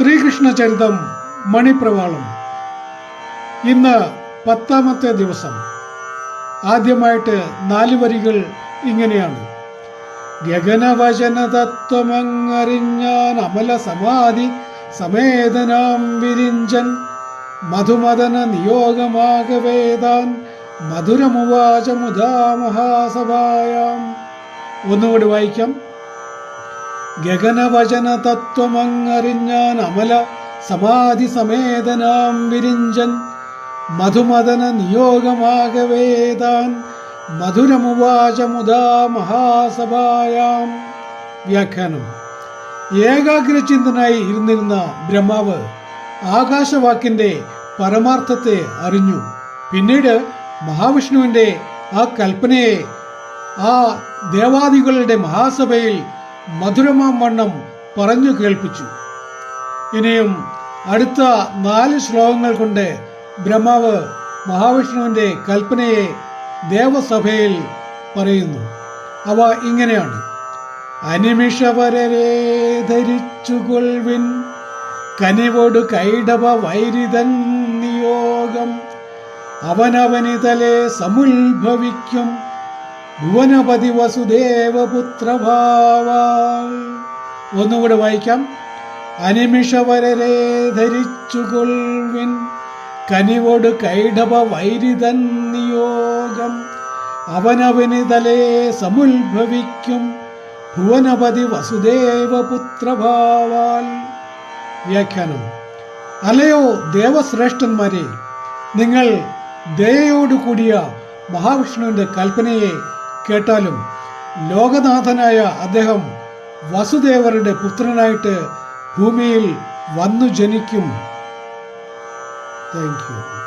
ശ്രീകൃഷ്ണ ചരിതം മണിപ്രവാളം. ഇന്ന് പത്താമത്തെ ദിവസം. ആദ്യമായിട്ട് നാല് വരികൾ ഇങ്ങനെയാണ്. ഗഗനവചന തത്വമങ്ങറിഞ്ഞാൻ അമല സമാധി സമേതനാം വിരിഞ്ചൻ. മധുമദന നിയോഗമാകവേദാൻ മധുരമുവാച മുദാ മഹാസഭായാം ഒന്നുകൂടി വായിക്കാം. ഗഗനവചന തത്വമങ്ങറിഞ്ഞാൻ അമല സമാധി സമേതനാം വിരിഞ്ചൻ. മധുമദന നിയോഗമാകവേദാൻ മധുരമുവാചമുദാ മഹാസഭായാം. വ്യാഖ്യാനം. ഏകാഗ്രചിന്തനായി ഇരുന്നിരുന്ന ബ്രഹ്മാവ് ആകാശവാക്കിന്റെ പരമാർത്ഥത്തെ അറിഞ്ഞു. പിന്നീട് മഹാവിഷ്ണുവിന്റെ ആ കൽപ്പനയെ ആ ദേവാദികളുടെ മഹാസഭയിൽ മധുരമാം വണ്ണം പറഞ്ഞു കേൾപ്പിച്ചു. ഇനിയും അടുത്ത നാല് ശ്ലോകങ്ങൾ കൊണ്ട് ബ്രഹ്മാവ് മഹാവിഷ്ണുവിന്റെ കൽപ്പനയെ ദേവസഭയിൽ പറയുന്നു. അവ ഇങ്ങനെയാണ്. അനിമിഷവരരെ ധരിച്ചുകൊൾവിൻ കനിവോട് കൈടവ വൈരിതൻ നിയോഗം. അവനവനിതലെ സമുത്ഭവിക്കും. ഭുവനപതി വസുദേവപുത്രഭാവാൽ. ഒന്നുകൂടെ വായിക്കാം. അനിമിഷവരരെ ധരിച്ചുകൊൾവിൻ കനിവോട് കൈടവ വൈരിതൻ നിയോഗം. അവനവനിതലെ സമുത്ഭവിക്കും ഭുവനപതി വസുദേവപുത്രഭാവാൽ. വ്യാഖ്യാനം. അലയോ ദേവശ്രേഷ്ഠന്മാരെ നിങ്ങൾ ദയയോട് കൂടിയ മഹാവിഷ്ണുവിന്റെ കൽപ്പനയെ കേട്ടാലും ലോകനാഥനായ അദ്ദേഹം വസുദേവരുടെ പുത്രനായിട്ട് ഭൂമിയിൽ വന്നു ജനിക്കും. Thank you